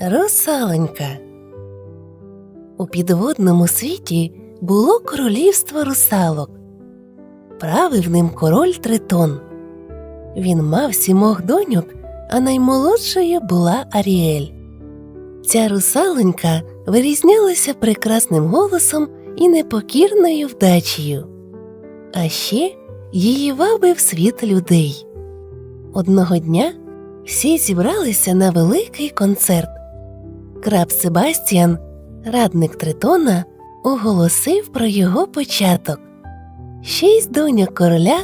Русаленька. У підводному світі було королівство русалок. Правив ним король Тритон. Він мав сімох доньок, а наймолодшою була Аріель. Ця русаленька вирізнялася прекрасним голосом і непокірною вдачею. А ще її вабив світ людей. Одного дня всі зібралися на великий концерт. Краб Себастьян, радник Тритона, оголосив про його початок. Шість доньок короля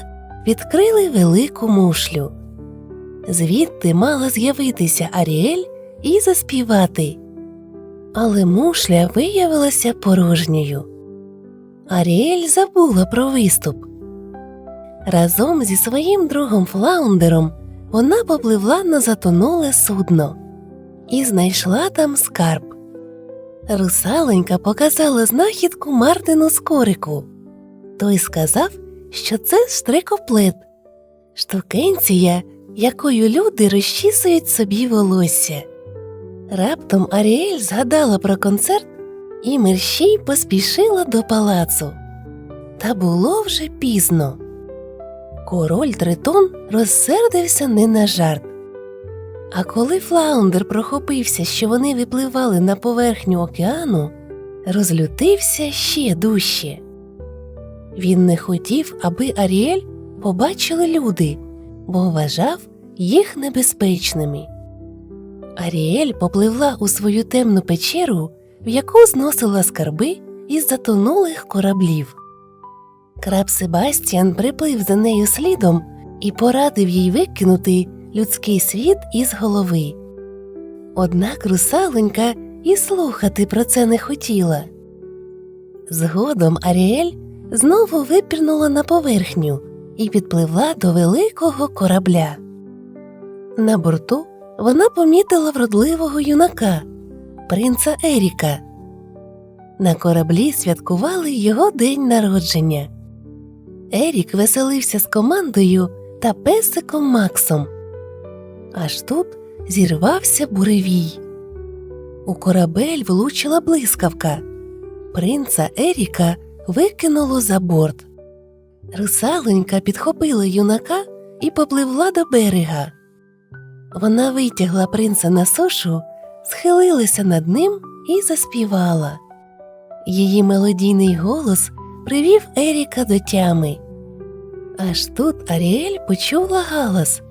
відкрили велику мушлю. Звідти мала з'явитися Аріель і заспівати. Але мушля виявилася порожньою. Аріель забула про виступ. Разом зі своїм другом Флаундером вона попливла на затонуле судно і знайшла там скарб. Русаленька показала знахідку Мартину Скорику. Той сказав, що це штрикоплет, штукенція, якою люди розчісують собі волосся. Раптом Аріель згадала про концерт і мерщій поспішила до палацу. Та було вже пізно. Король Тритон розсердився не на жарт. А коли Флаундер прохопився, що вони випливали на поверхню океану, розлютився ще дужче. Він не хотів, аби Аріель побачили люди, бо вважав їх небезпечними. Аріель попливла у свою темну печеру, в яку зносила скарби із затонулих кораблів. Краб Себастьян приплив за нею слідом і порадив їй викинути людський світ із голови. Однак русаленька і слухати про це не хотіла. Згодом Аріель знову випірнула на поверхню і підпливла до великого корабля. На борту вона помітила вродливого юнака, принца Еріка. На кораблі святкували його день народження. Ерік веселився з командою та песиком Максом. Аж тут зірвався буревій. У корабель влучила блискавка. Принца Еріка викинуло за борт. Русаленька підхопила юнака і попливла до берега. Вона витягла принца на сушу, схилилася над ним і заспівала. Її мелодійний голос привів Еріка до тями. Аж тут Аріель почула галас.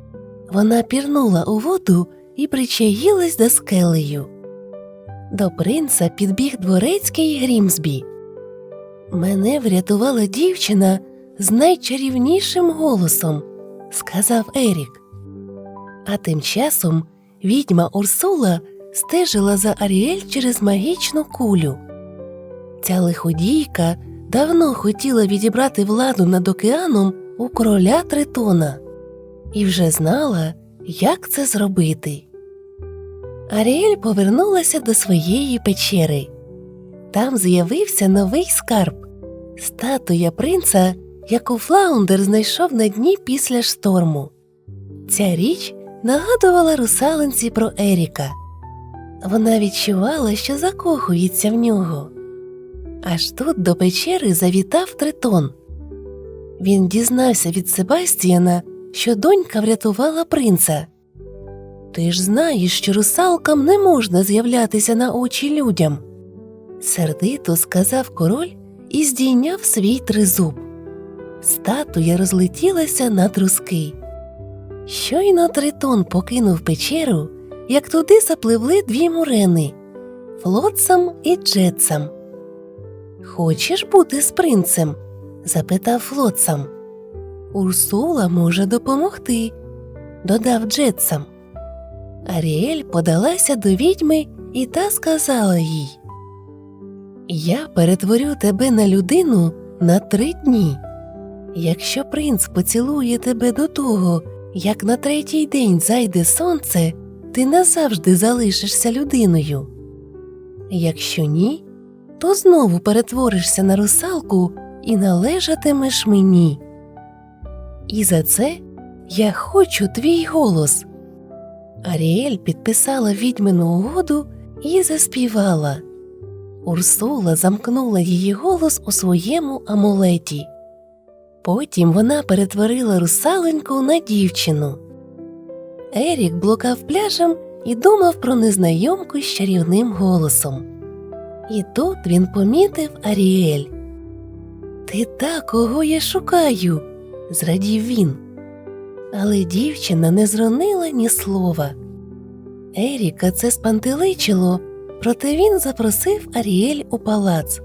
Вона пірнула у воду і причаїлась до скелею. До принца підбіг дворецький Грімсбі. Мене врятувала дівчина з найчарівнішим голосом, сказав Ерік. А тим часом відьма Урсула стежила за Аріель через магічну кулю. Ця лиходійка давно хотіла відібрати владу над океаном у короля Тритона і вже знала, як це зробити. Аріель повернулася до своєї печери. Там з'явився новий скарб статуя принца, яку Флаундер знайшов на дні після шторму. Ця річ нагадувала русалинці про Еріка. Вона відчувала, що закохується в нього. Аж тут до печери завітав тритон. Він дізнався від Себастьяна, що донька врятувала принца. Ти ж знаєш, що русалкам не можна з'являтися на очі людям, сердито сказав король і здійняв свій тризуб. Статуя розлетілася на труски. Щойно тритон покинув печеру, як туди запливли дві мурени Флотсам і Джетсам. Хочеш бути з принцем? запитав Флотсам. Урсула може допомогти, додав Джетсам. Аріель подалася до відьми і та сказала їй Я перетворю тебе на людину на три дні. Якщо принц поцілує тебе до того, як на третій день зайде сонце, ти назавжди залишишся людиною. Якщо ні, то знову перетворишся на русалку і належатимеш мені. І за це я хочу твій голос. Аріель підписала відьмину угоду і заспівала. Урсула замкнула її голос у своєму амулеті. Потім вона перетворила русаленьку на дівчину. Ерік блукав пляжем і думав про незнайомку з чарівним голосом. І тут він помітив Аріель. Ти та, кого я шукаю, зрадів він. Але дівчина не зронила ні слова. Еріка це спантеличило, проте він запросив Аріель у палац.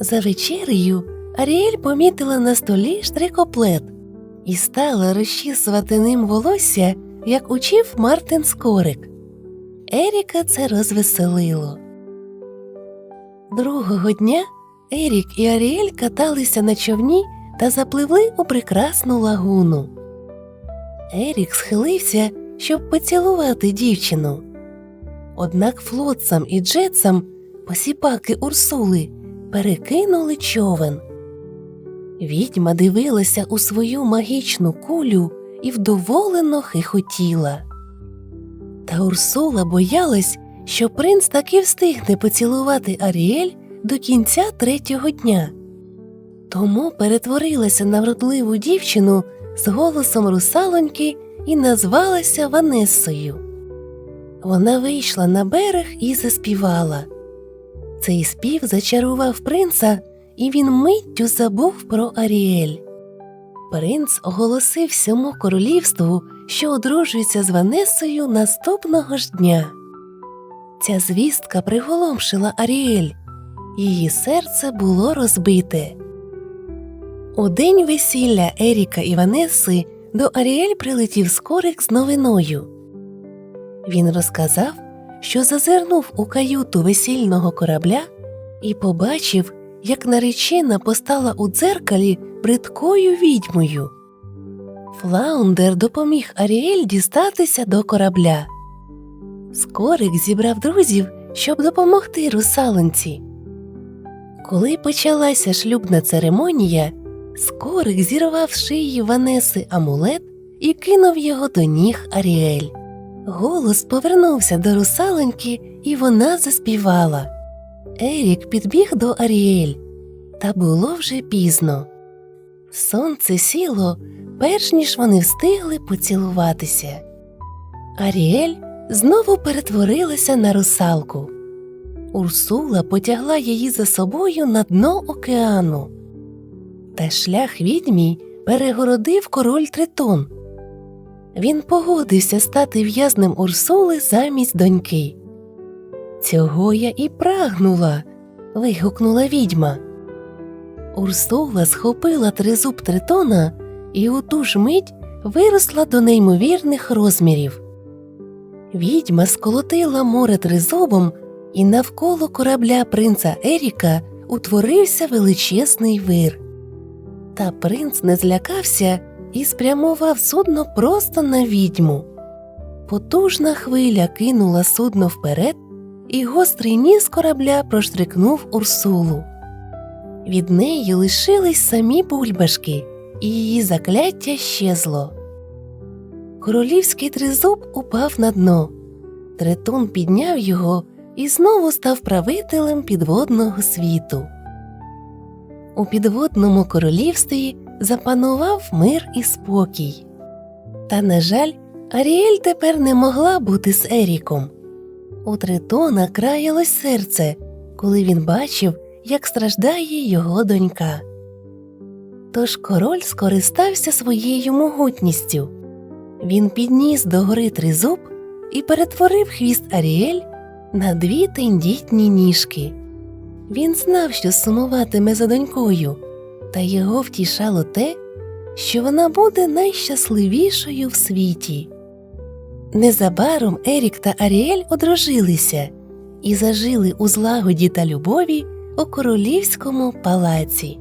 За вечерею Аріель помітила на столі штрикоплет і стала розчісувати ним волосся, як учив Мартин Скорик. Еріка це розвеселило. Другого дня Ерік і Аріель каталися на човні та запливли у прекрасну лагуну. Ерік схилився, щоб поцілувати дівчину. Однак флотсам і джетсам посіпаки Урсули перекинули човен. Відьма дивилася у свою магічну кулю і вдоволено хихотіла. Та Урсула боялась, що принц таки встигне поцілувати Аріель до кінця третього дня. Тому перетворилася на вродливу дівчину з голосом русалоньки і назвалася Ванессою. Вона вийшла на берег і заспівала. Цей спів зачарував принца, і він миттю забув про Аріель. Принц оголосив всьому королівству, що одружується з Ванесою наступного ж дня. Ця звістка приголомшила Аріель, її серце було розбите. У день весілля Еріка і Ванеси до Аріель прилетів скорик з новиною. Він розказав, що зазирнув у каюту весільного корабля і побачив, як наречена постала у дзеркалі бридкою відьмою. Флаундер допоміг Аріель дістатися до корабля. Скорик зібрав друзів, щоб допомогти русалонці. Коли почалася шлюбна церемонія, скорик зірвав з шиї Ванеси амулет і кинув його до ніг Аріель. Голос повернувся до русалоньки, і вона заспівала. Ерік підбіг до Аріель, та було вже пізно. Сонце сіло, перш ніж вони встигли поцілуватися. Аріель знову перетворилася на русалку. Урсула потягла її за собою на дно океану. Та шлях відьмі перегородив король Тритон. Він погодився стати в'язнем Урсули замість доньки. Цього я і прагнула. вигукнула відьма. Урсула схопила тризуб тритона і у ту ж мить виросла до неймовірних розмірів. Відьма сколотила море тризубом, і навколо корабля принца Еріка утворився величезний вир. Та принц не злякався і спрямував судно просто на відьму. Потужна хвиля кинула судно вперед, і гострий ніс корабля проштрикнув Урсулу. Від неї лишились самі бульбашки, і її закляття щезло. Королівський тризуб упав на дно. Третун підняв його і знову став правителем підводного світу. У підводному королівстві запанував мир і спокій. Та, на жаль, Аріель тепер не могла бути з Еріком. У Тритона краялось серце, коли він бачив, як страждає його донька. Тож король скористався своєю могутністю. Він підніс до гори тризуб і перетворив хвіст Аріель на дві тендітні ніжки. Він знав, що сумуватиме за донькою, та його втішало те, що вона буде найщасливішою в світі. Незабаром Ерік та Аріель одружилися і зажили у злагоді та любові у королівському палаці.